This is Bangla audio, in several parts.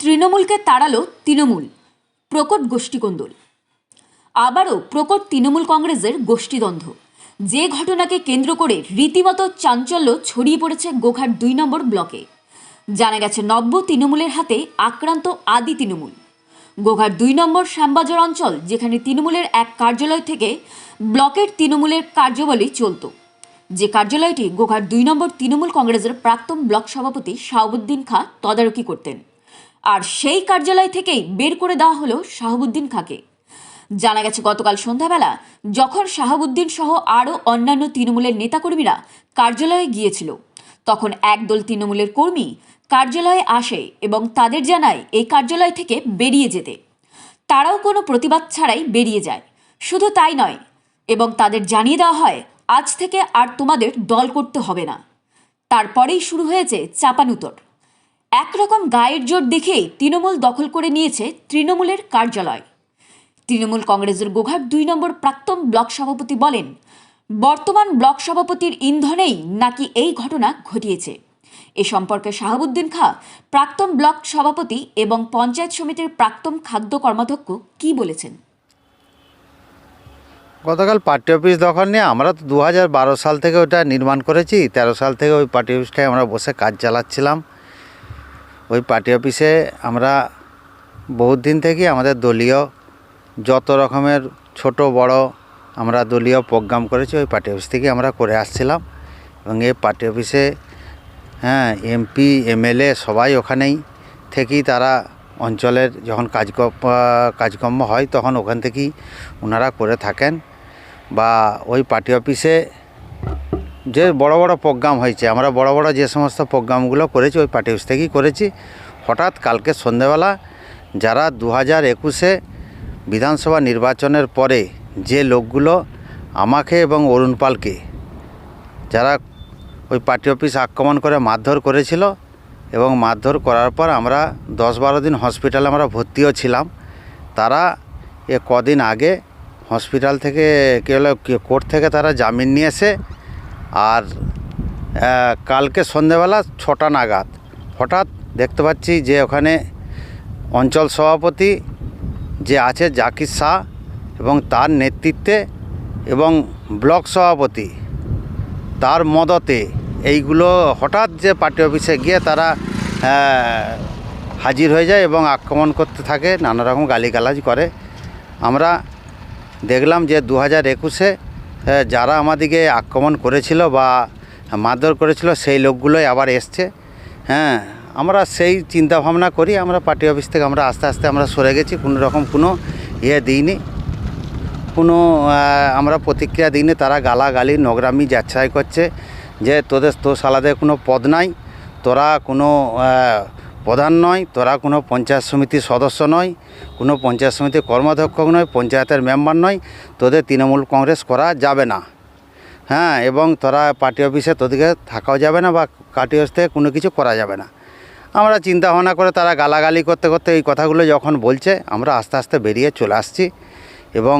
তৃণমূলকে তাড়ালো তৃণমূল, প্রকট গোষ্ঠীকন্দল। আবারও প্রকট তৃণমূল কংগ্রেসের গোষ্ঠীদ্বন্দ্ব। যে ঘটনাকে কেন্দ্র করে রীতিমতো চাঞ্চল্য ছড়িয়ে পড়েছে গোঘাট দুই নম্বর ব্লকে। জানা গেছে, নব্য তৃণমূলের হাতে আক্রান্ত আদি তৃণমূল। গোঘাট দুই নম্বর শ্যামবাজার অঞ্চল, যেখানে তৃণমূলের এক কার্যালয় থেকে ব্লকের তৃণমূলের কার্যাবলী চলত। যে কার্যালয়টি গোঘাট দুই নম্বর তৃণমূল কংগ্রেসের প্রাক্তন ব্লক সভাপতি শাহাবুদ্দিন খা তদারকি করতেন। আর সেই কার্যালয় থেকেই বের করে দেওয়া হলো শাহাবুদ্দিন খাকে। জানা গেছে, গতকাল সন্ধ্যাবেলা যখন শাহাবুদ্দিন সহ আরও অন্যান্য তৃণমূলের নেতাকর্মীরা কার্যালয়ে গিয়েছিল, তখন একদল তৃণমূলের কর্মী কার্যালয়ে আসে এবং তাদের জানায় এই কার্যালয় থেকে বেরিয়ে যেতে। তারাও কোনো প্রতিবাদ ছাড়াই বেরিয়ে যায়। শুধু তাই নয়, এবং তাদের জানিয়ে দেওয়া হয়, আজ থেকে আর তোমাদের দল করতে হবে না। তারপরেই শুরু হয়েছে চাপানুতর। একরকম গায়ের জোর দেখেই তৃণমূল দখল করে নিয়েছে তৃণমূলের কার্যালয়। তৃণমূল কংগ্রেসের গোঘাট দুই নম্বর প্রাক্তন ব্লক সভাপতি বলেন, বর্তমান ব্লক সভাপতির ইন্ধনেই নাকি এই ঘটনা ঘটিয়েছে। এ সম্পর্কে শাহাবুদ্দিন খা, প্রাক্তন ব্লক সভাপতি এবং পঞ্চায়েত সমিতির প্রাক্তন খাদ্য কর্মাধ্যক্ষ কি বলেছেন? গতকাল পার্টি অফিস দখল নিয়ে আমরা তো দু সাল থেকে ওটা নির্মাণ করেছি, তেরো সাল থেকে ওই পার্টি অফিসটায় আমরা বসে কাজ চালাচ্ছিলাম। ওই পার্টি অফিসে আমরা বহুত দিন থেকেই আমাদের দলীয় যত রকমের ছোট বড় আমরা দলীয় প্রোগ্রাম করেছি, ওই পার্টি অফিস থেকে আমরা করে আসছিলাম। এবং এই পার্টি অফিসে হ্যাঁ এমপি, এমএলএ সবাই ওখানেই থেকেই তারা অঞ্চলের যখন কাজকর্ম কাজকর্ম হয় তখন ওখান থেকেই ওনারা করে থাকেন। বা ওই পার্টি অফিসে যে বড় বড় প্রোগ্রাম হয়েছে, আমরা বড় বড় যে সমস্ত প্রোগ্রামগুলো করেছি, ওই পার্টি অফিস থেকেই করেছি। হঠাৎ কালকে সন্ধেবেলা যারা দু হাজার একুশে বিধানসভা নির্বাচনের পরে যে লোকগুলো আমাকে এবং অরুণ পালকে, যারা ওই পার্টি অফিস আক্রমণ করে মারধর করেছিল এবং মারধর করার পর আমরা দশ বারো দিন হসপিটালে আমরা ভর্তিও ছিলাম, তারা এ কদিন আগে হসপিটাল থেকে কী হলো কোর্ট থেকে তারা জামিন নিয়ে এসে আর কালকে সন্ধেবেলা ছটা নাগাদ। হঠাৎ দেখতে পাচ্ছি যে ওখানে অঞ্চল সভাপতি যে আছে জাকির শাহ এবং তার নেতৃত্বে এবং ব্লক সভাপতি তার মদতে এইগুলো হঠাৎ যে পার্টি অফিসে গিয়ে তারা হাজির হয়ে যায় এবং আক্রমণ করতে থাকে, নানা রকম গালিগালাজ করে। আমরা দেখলাম যে দু হাজার একুশে যারা আমাদেরকে আক্রমণ করেছিল বা মারধর করেছিল, সেই লোকগুলোই আবার এসছে। হ্যাঁ আমরা সেই চিন্তা ভাবনা করি, আমরা পার্টি অফিস থেকে আমরা আস্তে আস্তে আমরা সরে গেছি, কোনো রকম কোনো ইয়ে দিইনি। কোনো আমরা প্রতিক্রিয়া দিইনি, তারা গালাগালি, নোংরামি, যাচ্ছাই করছে যে তোদের তো সালাদের কোনো পদ নাই, তোরা কোনো প্রধান নয়, তোরা কোনো পঞ্চায়েত সমিতির সদস্য নয়, কোনো পঞ্চায়েত সমিতির কর্মাধ্যক্ষ নয়, পঞ্চায়েতের মেম্বার নয়, তোদের তৃণমূল কংগ্রেস করা যাবে না। হ্যাঁ এবং তোরা পার্টি অফিসে তোদেরকে থাকাও যাবে না বা পার্টি অফিস থেকে কোনো কিছু করা যাবে না। আমরা চিন্তা ভাবনা করে তারা গালাগালি করতে করতে এই কথাগুলো যখন বলছে, আমরা আস্তে আস্তে বেরিয়ে চলে আসছি এবং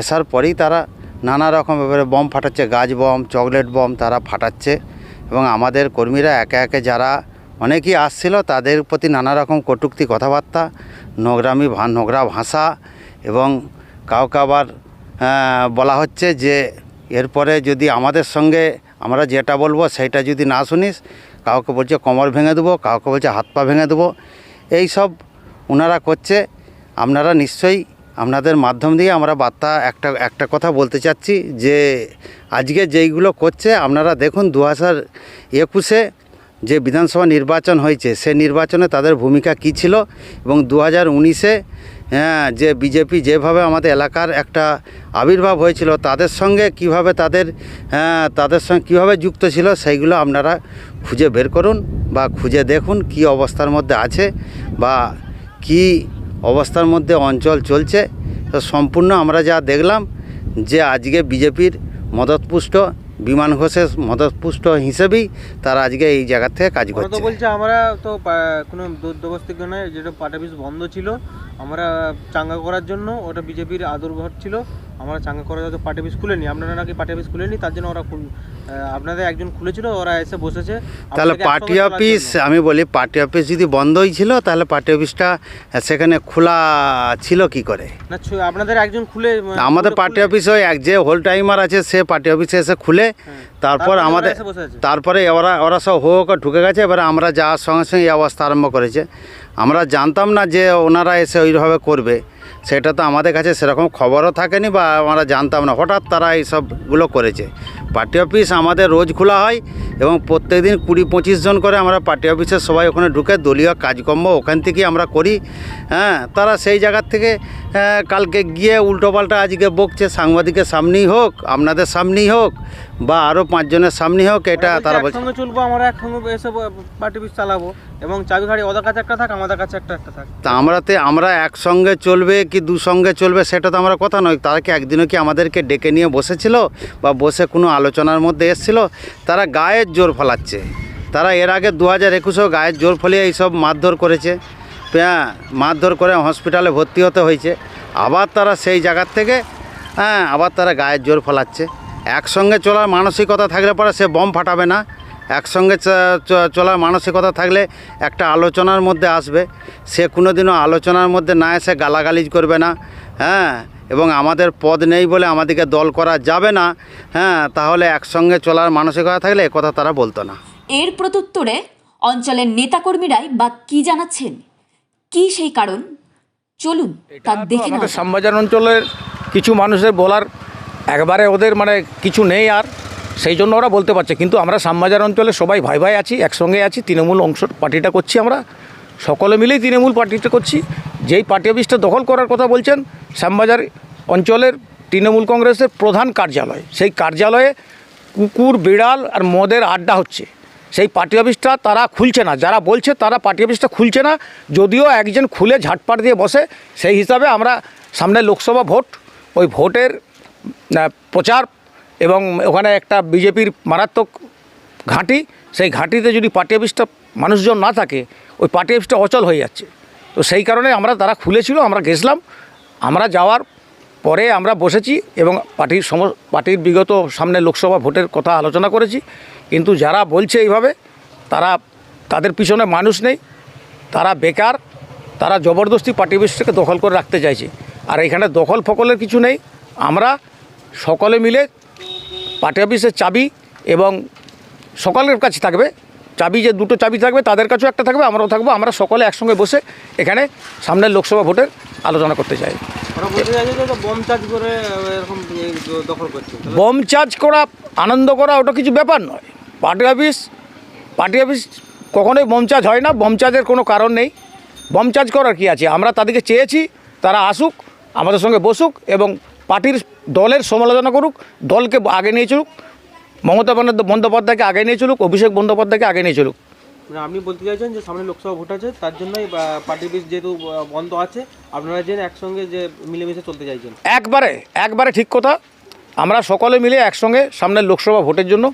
আসার পরেই তারা নানা রকম ব্যাপারে বম ফাটাচ্ছে, গাছ বম, চকলেট বম তারা ফাটাচ্ছে এবং আমাদের কর্মীরা একে একে যারা অনেকেই আসছিল, তাদের প্রতি নানা রকম কটূক্তি, কথাবার্তা, নোংরামি নোংরা ভাষা এবং কাউকে আবার বলা হচ্ছে যে, এরপরে যদি আমাদের সঙ্গে আমরা যেটা বলব সেটা যদি না শুনিস, কাউকে বলছে কোমর ভেঙে দেবো, কাউকে বলছে হাত পা ভেঙে দেবো। এই সব ওনারা করছে। আপনারা নিশ্চয়ই আপনাদের মাধ্যম দিয়ে আমরা বার্তা, একটা একটা কথা বলতে চাচ্ছি যে, আজকে যেইগুলো করছে, আপনারা দেখুন দু হাজার একুশে যে বিধানসভা নির্বাচন হয়েছে, সে নির্বাচনে তাদের ভূমিকা কী ছিল? এবং দু হাজার উনিশে হ্যাঁ যে বিজেপি যেভাবে আমাদের এলাকার একটা আবির্ভাব হয়েছিল, তাদের সঙ্গে কীভাবে তাদের হ্যাঁ তাদের সঙ্গে কীভাবে যুক্ত ছিল, সেইগুলো আপনারা খুঁজে বের করুন বা খুঁজে দেখুন কি অবস্থার মধ্যে আছে বা কি অবস্থার মধ্যে অঞ্চল চলছে। তো সম্পূর্ণ আমরা যা দেখলাম যে আজকে বিজেপির মদতপুষ্ট বিমান ঘোষের মদপুষ্ট হিসেবেই তারা আজকে এই জায়গা থেকে কাজ করে তো করছে। বলছে আমরা তো কোনো দুর্দবস্থিক নয় যেটা পাটাবিস বন্ধ ছিল আমরা চাঙ্গা করার জন্য ওটা বিজেপির আদুর্ঘর ছিল আমরা চাঙ্গা করে যাতে পার্টি অফিস খুলেনি আপনারা নাকি পার্টি অফিস খুলেনি তার জন্য ওরা আপনাদের একজন খুলেছিল ওরা এসে বসেছে। তাহলে পার্টি অফিস আমি বলি পার্টি অফিস যদি বন্ধই ছিল তাহলে পার্টি অফিসটা সেখানে খোলা ছিল কি করে? না আপনাদের একজন খুলে আমাদের পার্টি অফিস ওই এক যে হোল টাইমার আছে সে পার্টি অফিসে এসে খুলে হ্যাঁ। তারপর আমাদের। তারপরে ওরা ওরা সব হো ঢুকে গেছে এবারে আমরা যাওয়ার সঙ্গে সঙ্গে এই অবস্থা আরম্ভ করেছে। আমরা জানতাম না যে ওনারা এসে ওইভাবে করবে। সেটা তো আমাদের কাছে সেরকম খবরও থাকেনি বা আমরা জানতাম না। হঠাৎ তারা এই সবগুলো করেছে। পার্টি অফিস আমাদের রোজ খোলা হয় এবং প্রত্যেকদিন কুড়ি পঁচিশ জন করে আমরা পার্টি অফিসের সবাই ওখানে ঢুকে দলীয় কাজকর্ম ওখান থেকেই আমরা করি। হ্যাঁ তারা সেই জায়গার থেকে কালকে গিয়ে উল্টোপাল্টা আজকে বকছে। সাংবাদিকের সামনেই হোক, আপনাদের সামনেই হোক। বা আরও পাঁচজনের সামনেই হোক এটা তারা বলছে। একসঙ্গে চলবো আমরা একসঙ্গে এসে পার্টি অফিস চালাবো এবং চাবি ঘাড়ি ওদের কাছে একটা থাক আমাদের কাছে একটা একটা থাক। তা আমরাতে আমরা একসঙ্গে চলবে কি দু সঙ্গে চলবে সেটা তো আমরা কথা নয়। তারা কি একদিনও কি আমাদেরকে ডেকে নিয়ে বসেছিল বা বসে কোনো আলোচনার মধ্যে এসেছিল? তারা গায়ের জোর ফলাচ্ছে। তারা এর আগে দু হাজার একুশেও গায়ের জোর ফলিয়ে এইসব মারধর করেছে। হ্যাঁ মারধর করে হসপিটালে ভর্তি হতে হয়েছে। আবার তারা সেই জায়গার থেকে হ্যাঁ আবার তারা গায়ের জোর ফলাচ্ছে। একসঙ্গে চলার মানসিকতা থাকলে পরে সে বম ফাটাবে না। একসঙ্গে চ- চ- চলার মানসিকতা থাকলে একটা আলোচনার মধ্যে আসবে। সে কোনো দিনও আলোচনার মধ্যে না এসে গালাগালিজ করবে না। হ্যাঁ এবং আমাদের পদ নেই বলে আমাদেরকে দল করা যাবে না। হ্যাঁ তাহলে একসঙ্গে চলার মানসিকতা থাকলে কথা তারা বলতো না। এর প্রত্যুত্তরে অঞ্চলের নেতাকর্মীরাই বা কি জানাচ্ছেন? কি সেই কারণ? চলুন তা দেখে। শ্যামবাজার অঞ্চলের কিছু মানুষের বলার একবারে ওদের মানে কিছু নেই আর, সেই জন্য ওরা বলতে পারছে। কিন্তু আমরা শ্যামবাজার অঞ্চলে সবাই ভাই ভাই আছি, একসঙ্গে আছি, তৃণমূল অংশ পার্টিটা করছি আমরা। সকলে মিলেই তৃণমূল পার্টিটা করছি। যেই পার্টি অফিসটা দখল করার কথা বলছেন শ্যামবাজার অঞ্চলের তৃণমূল কংগ্রেসের প্রধান কার্যালয়। সেই কার্যালয়ে কুকুর, বিড়াল আর মদের আড্ডা হচ্ছে। সেই পার্টি অফিসটা তারা খুলছে না। যারা বলছে তারা পার্টি অফিসটা খুলছে না। যদিও একজন খুলে ঝাটপাট দিয়ে বসে, সেই হিসাবে আমরা সামনে লোকসভা ভোট। ওই ভোটের প্রচার এবং ওখানে একটা বিজেপির মারাত্মক ঘাঁটি, সেই ঘাঁটিতে যদি পার্টি অফিসটা মানুষজন না থাকে, ওই পার্টি অফিসটা অচল হয়ে যাচ্ছে। তো সেই কারণে আমরা, তারা খুলেছিল, আমরা গেছিলাম। আমরা যাওয়ার পরে আমরা বসেছি এবং পার্টির সম পার্টির বিগত সামনে লোকসভা ভোটের কথা আলোচনা করেছি। কিন্তু যারা বলছে এইভাবে, তারা, তাদের পিছনে মানুষ নেই। তারা বেকার, তারা জবরদস্তি পার্টি অফিসটাকে দখল করে রাখতে চাইছে। আর এখানে দখল ফকলের কিছু নেই। আমরা সকলে মিলে পার্টি অফিসের চাবি এবং সকলের কাছে থাকবে। চাবি যে দুটো চাবি থাকবে তাদের কাছেও একটা থাকবে আমরাও থাকব। আমরা সকলে একসঙ্গে বসে এখানে সামনের লোকসভা ভোটের আলোচনা করতে চাই। বম চার্জ করা আনন্দ করা ওটা কিছু ব্যাপার নয়। পার্টি অফিস পার্টি অফিস কখনোই বম চার্জ হয় না। বম চার্জের কোনো কারণ নেই। বম চার্জ করার কি আছে? আমরা তাদেরকে চেয়েছি তারা আসুক আমাদের সঙ্গে বসুক এবং পার্টির দলের সমালোচনা করুক দলকে আগে নিয়ে চলুক মমতা বন্দ্যোপাধ্যায়- বন্দ্যোপাধ্যায়কে আগে নিয়ে চলুক অভিষেক বন্দ্যোপাধ্যায়কে আগে নিয়ে চলুক। আপনি বলতে চাইছেন যে সামনে লোকসভা ভোট আছে তার জন্যই পার্টি অফিস যেহেতু বন্ধ আছে আপনারা যে একসঙ্গে যে মিলেমিশে চলতে চাইছেন? একবারে একবারে ঠিক কথা। আমরা সকলে মিলে একসঙ্গে সামনের লোকসভা ভোটের জন্য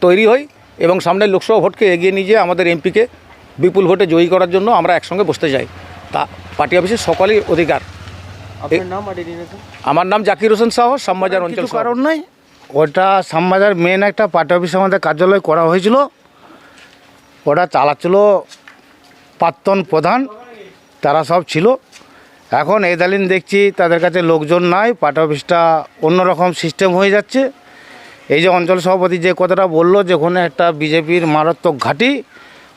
তৈরি হই এবং সামনের লোকসভা ভোটকে এগিয়ে নিয়ে যেয়ে আমাদের এমপিকে বিপুল ভোটে জয়ী করার জন্য আমরা একসঙ্গে বসতে চাই। তা পার্টি অফিসের সকলেই অধিকার। আপনার নাম আর আমার নাম জাকির হোসেন সাহ শ্যামবাজার অঞ্চল কিছু কারণ নাই? ওটা শ্যামবাজার মেন একটা পার্টি অফিস আমাদের কার্যালয় করা হয়েছিল। ওটা চালাচ্ছিল প্রাক্তন প্রধান তারা সব ছিল। এখন এদালিন দেখছি তাদের কাছে লোকজন নাই পার্টি অফিসটা অন্যরকম সিস্টেম হয়ে যাচ্ছে। এই যে অঞ্চল সভাপতি যে কথাটা বলল যে ওখানে একটা বিজেপির মারাত্মক ঘাঁটি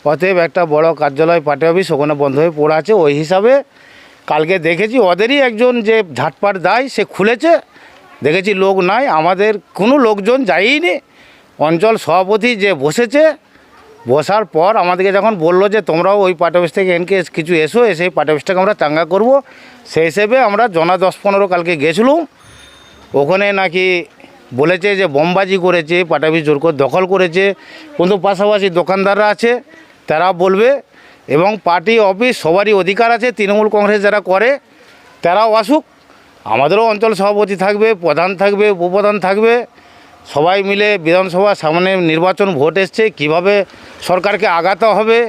অতএব একটা বড় কার্যালয় পার্টি অফিস ওখানে বন্ধ হয়ে পড়ে আছে। ওই হিসাবে কালকে দেখেছি ওদেরই একজন যে ঝাটপাট দেয়, সে খুলেছে। দেখেছি লোক নাই, আমাদের কোনো লোকজন যায়নি অঞ্চল সভাপতি যে বসেছে, বসার পর আমাদেরকে যখন বলল যে তোমরাও ওই পার্টি অফিস থেকে এনকে কিছু এসো, এসে পার্টি অফিসটাকে আমরা চাঙ্গা করব। সেই হিসেবে আমরা জনা দশ পনেরো কালকে গেছিলাম। ওখানে নাকি বলেছে যে বোমবাজি করেছে, পার্টি অফিস জোর করে দখল করেছে। কিন্তু পাশাপাশি দোকানদাররা আছে, তারা বলবে এবং পার্টি, অফিস, সবারই অধিকার আছে। তৃণমূল কংগ্রেস যারা করে, তারাও আসুক। আমাদেরও অঞ্চল সভাপতি থাকবে, প্রধান থাকবে, উপপ্রধান থাকবে। সবাই মিলে বিধানসভা সামনে নির্বাচন ভোট এসছে, কীভাবে সরকারকে আগাতে হবে?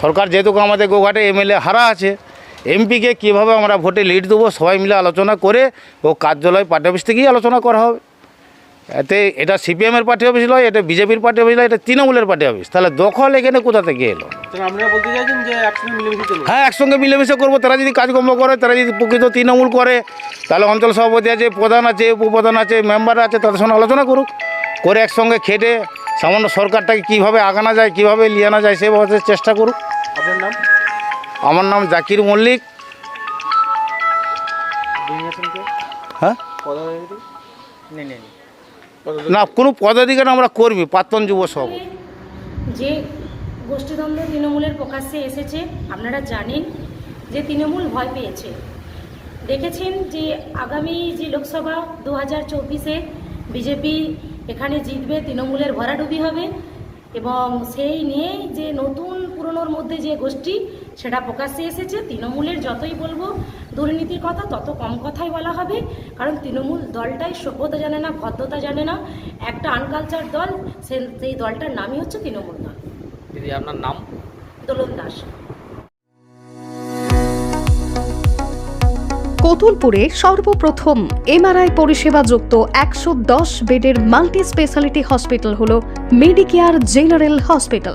সরকার যেহেতু আমাদের গোঘাটে এমএলএ হারা আছে, এমপিকে কীভাবে আমরা ভোটে লিড দেবো? সবাই মিলে আলোচনা করে ও কার্যালয় পার্টি অফিস থেকেই আলোচনা করা হবে। এতে এটা সিপিএমের পার্টি অফিস নয় এটা বিজেপির পার্টি অফিস নয় এটা তৃণমূলের পার্টি অফিস। তাহলে দখল এখানে কোথা থেকে এলো? হ্যাঁ একসঙ্গে মিলেমিশে করব। তারা যদি কাজকর্ম করে তারা যদি প্রকৃত তৃণমূল করে তাহলে অঞ্চল সভাপতি আছে প্রধান আছে উপপ্রধান আছে মেম্বার আছে তাদের সঙ্গে আলোচনা করুক। করে একসঙ্গে খেটে সামান্য সরকারটাকে কীভাবে আগানো যায় কীভাবে লিয়ানো যায় সেভাবে চেষ্টা করুক। আপনার নাম? আমার নাম জাকির মল্লিক। হ্যাঁ? পদাধিকারী? না কোনো পদাধিকার আমরা কর্মী প্রাক্তন যুব সভাপতি যে গোষ্ঠীদ্বন্দ্ব তৃণমূলের প্রকাশ্যে এসেছে আপনারা জানেন যে তৃণমূল ভয় পেয়েছে। দেখেছেন যে আগামী যে লোকসভা দু হাজার চব্বিশে বিজেপি এখানে জিতবে তৃণমূলের ভরাডুবি হবে এবং সেই নিয়েই যে নতুন পুরনোর মধ্যে যে গোষ্ঠী সেটা প্রকাশ্যে এসেছে। তৃণমূলের যতই বলব দুর্নীতির কথা তত কম কথাই বলা হবে। কারণ তৃণমূল দলটাই সভ্যতা জানে না ভদ্রতা জানে না। একটা আনকালচার দল সে- সেই দলটার নামই হচ্ছে তৃণমূল দল। দিদি আপনার নাম? দোলন দাস। কতুলপুরে সর্বপ্রথম এমআরআই পরিষেবা যুক্ত একশো দশ বেডের মাল্টি স্পেশালিটি হসপিটাল হল মেডিকেয়ার জেনারেল হসপিটাল।